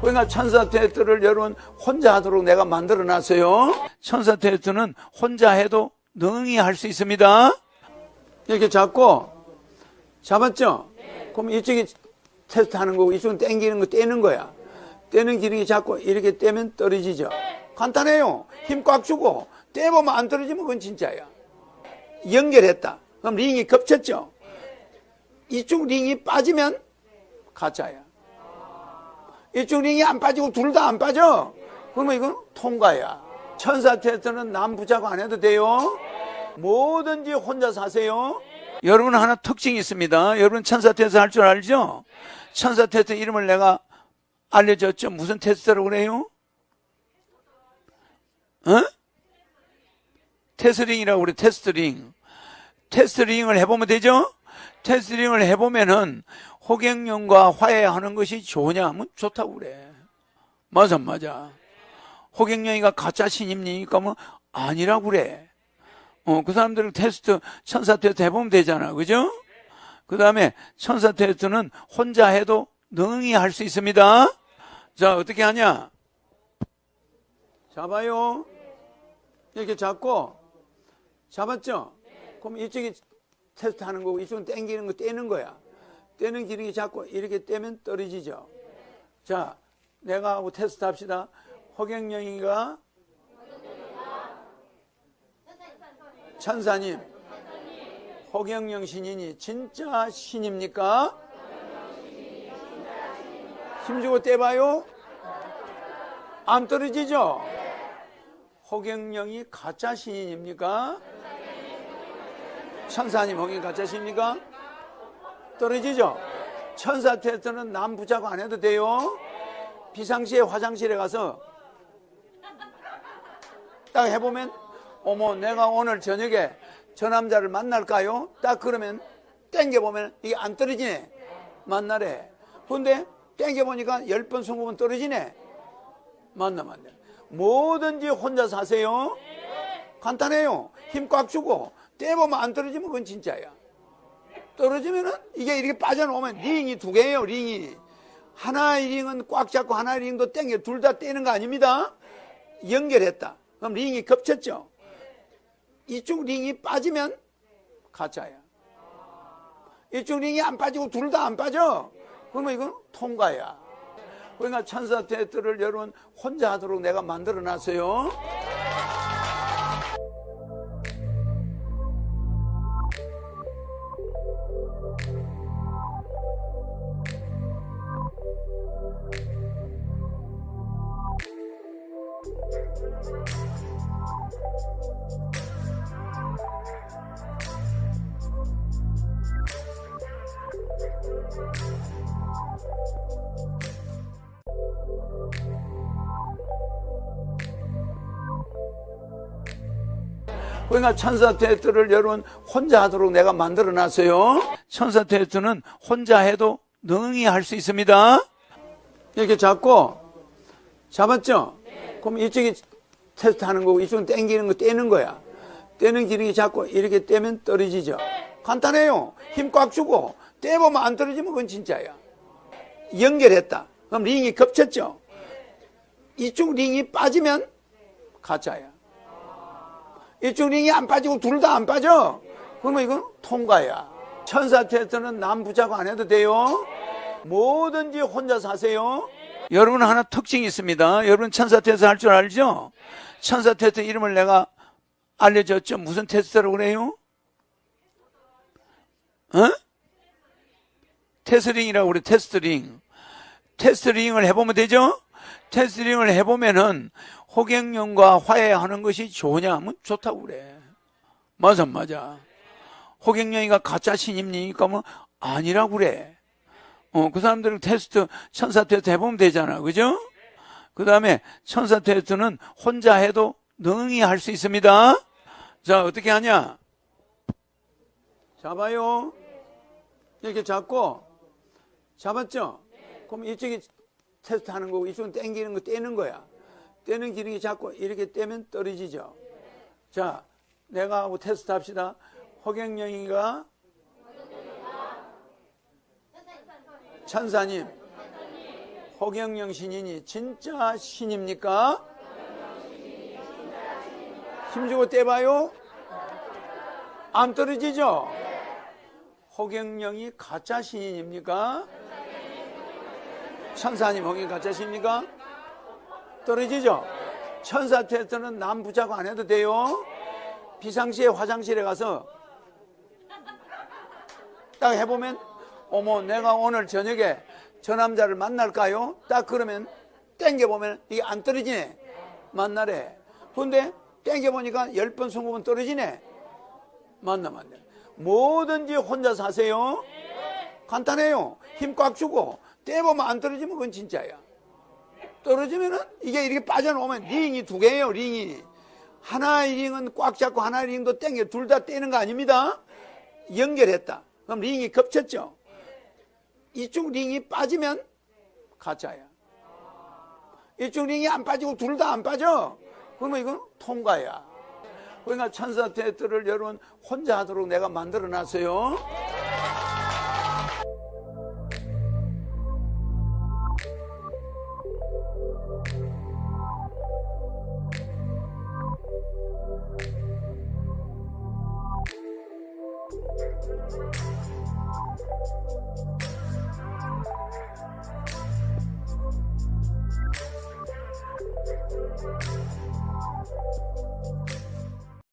그러니까 천사 테스트를 여러분 혼자 하도록 내가 만들어 놨어요. 천사 테스트는 혼자 해도 능히 할 수 있습니다. 이렇게 잡고 잡았죠? 그럼 이쪽이 테스트 하는 거고 이쪽은 땡기는 거 떼는 거야. 떼는 기능이 잡고 이렇게 떼면 떨어지죠. 간단해요. 힘 꽉 주고 떼보면 안 떨어지면 그건 진짜야. 연결했다. 그럼 링이 겹쳤죠? 이쪽 링이 빠지면 가짜야. 이쪽 링이 안 빠지고 둘 다 안 빠져. 그러면 이건 통과야. 천사 테스트는 남 붙잡고 안 해도 돼요. 뭐든지 혼자 사세요. 여러분 하나 특징이 있습니다. 여러분 천사 테스트 할 줄 알죠? 천사 테스트 이름을 내가 알려줬죠. 무슨 테스트라고 그래요? 어? 테스링이라고 그래, 테스트링. 테스트링을 해보면 되죠? 테스트링을 해보면은 호갱령과 화해하는 것이 좋으냐 하면 좋다고 그래. 맞아, 맞아. 호갱령이가 가짜 신입니까? 뭐, 아니라고 그래. 어, 그 사람들은 테스트, 천사 테스트 해보면 되잖아. 그죠? 그 다음에 천사 테스트는 혼자 해도 능히 할 수 있습니다. 자, 어떻게 하냐? 잡아요. 이렇게 잡고, 잡았죠? 그럼 이쪽이 테스트 하는 거고, 이쪽은 땡기는 거 떼는 거야. 떼는 기능이 자꾸 이렇게 떼면 떨어지죠. 자, 내가 하고 테스트 합시다. 허경영이가 천사님, 허경영 신인이 진짜 신입니까? 힘주고 떼봐요. 안 떨어지죠? 허경영이 가짜 신인입니까? 천사님 허경 가짜 신입니까? 떨어지죠? 천사 테스트는 남 붙잡고 안 해도 돼요. 비상시에 화장실에 가서 딱 해보면 어머 내가 오늘 저녁에 저 남자를 만날까요? 딱 그러면 땡겨보면 이게 안 떨어지네. 만나래. 근데 땡겨보니까 열 번 성공은 떨어지네. 맞나 맞나. 뭐든지 혼자 사세요. 간단해요. 힘 꽉 주고 떼보면 안 떨어지면 그건 진짜야. 떨어지면은 이게 이렇게 빠져나오면 링이 두 개예요, 링이. 하나의 링은 꽉 잡고 하나의 링도 땡겨 둘 다 떼는 거 아닙니다. 연결했다. 그럼 링이 겹쳤죠. 이쪽 링이 빠지면 가짜야. 이쪽 링이 안 빠지고 둘 다 안 빠져. 그러면 이건 통과야. 그러니까 천사 테스트를 여러분 혼자 하도록 내가 만들어 놨어요. 그러니까 천사 테스트를 여러분 혼자 하도록 내가 만들어 놨어요. 천사 테스트는 혼자 해도 능히 할 수 있습니다. 이렇게 잡고 잡았죠? 그럼 이쪽이 테스트 하는 거고 이쪽은 땡기는 거 떼는 거야. 떼는 기능이 자꾸 이렇게 떼면 떨어지죠. 간단해요. 힘 꽉 주고 떼보면 안 떨어지면 그건 진짜야. 연결했다. 그럼 링이 겹쳤죠. 이쪽 링이 빠지면 가짜야. 이쪽 링이 안 빠지고 둘 다 안 빠져. 그러면 이건 통과야. 천사 테스트는 남 붙잡고 안 해도 돼요. 뭐든지 혼자 사세요. 여러분 하나 특징이 있습니다. 여러분 천사 테스트 할 줄 알죠? 천사 테스트 이름을 내가 알려줬죠. 무슨 테스트라고 그래요? 어? 테스링이라고 그래, 테스트링. 테스트링을 해보면 되죠? 테스트링을 해보면은 호갱령과 화해하는 것이 좋으냐 하면 좋다고 그래. 맞아, 맞아. 호갱령이가 가짜 신입니까? 뭐, 아니라고 그래. 어, 그 사람들은 테스트, 천사 테스트 해보면 되잖아. 그죠? 그 다음에 천사 테스트는 혼자 해도 능히 할 수 있습니다. 자, 어떻게 하냐? 잡아요. 이렇게 잡고, 잡았죠? 그럼 이쪽이 테스트 하는 거고, 이쪽은 땡기는 거 떼는 거야. 떼는 기능이 자꾸 이렇게 떼면 떨어지죠. 자, 내가 하고 테스트 합시다. 허경영이가 천사님, 허경영 신인이 진짜 신입니까? 힘주고 떼봐요? 안 떨어지죠? 허경영이 가짜 신인입니까? 천사님, 허경영 가짜 신입니까? 떨어지죠? 천사 테스트는 남 붙잡고 안 해도 돼요? 비상시에 화장실에 가서 딱 해보면 어머 내가 오늘 저녁에 저 남자를 만날까요? 딱 그러면 땡겨보면 이게 안 떨어지네. 만나래 근데 땡겨보니까 10번 20번 떨어지네. 맞나 맞나 뭐든지 혼자 사세요. 간단해요. 힘 꽉 주고. 떼보면 안 떨어지면 그건 진짜야. 떨어지면은 이게 이렇게 빠져나오면 링이 두 개예요 링이. 하나의 링은 꽉 잡고 하나의 링도 땡겨. 둘 다 떼는 거 아닙니다. 연결했다. 그럼 링이 겹쳤죠 이쪽 링이 빠지면 가짜야. 이쪽 링이 안 빠지고 둘 다 안 빠져. 그러면 이건 통과야. 그러니까 천사 테스트를 여러분 혼자 하도록 내가 만들어 놨어요. Thank you.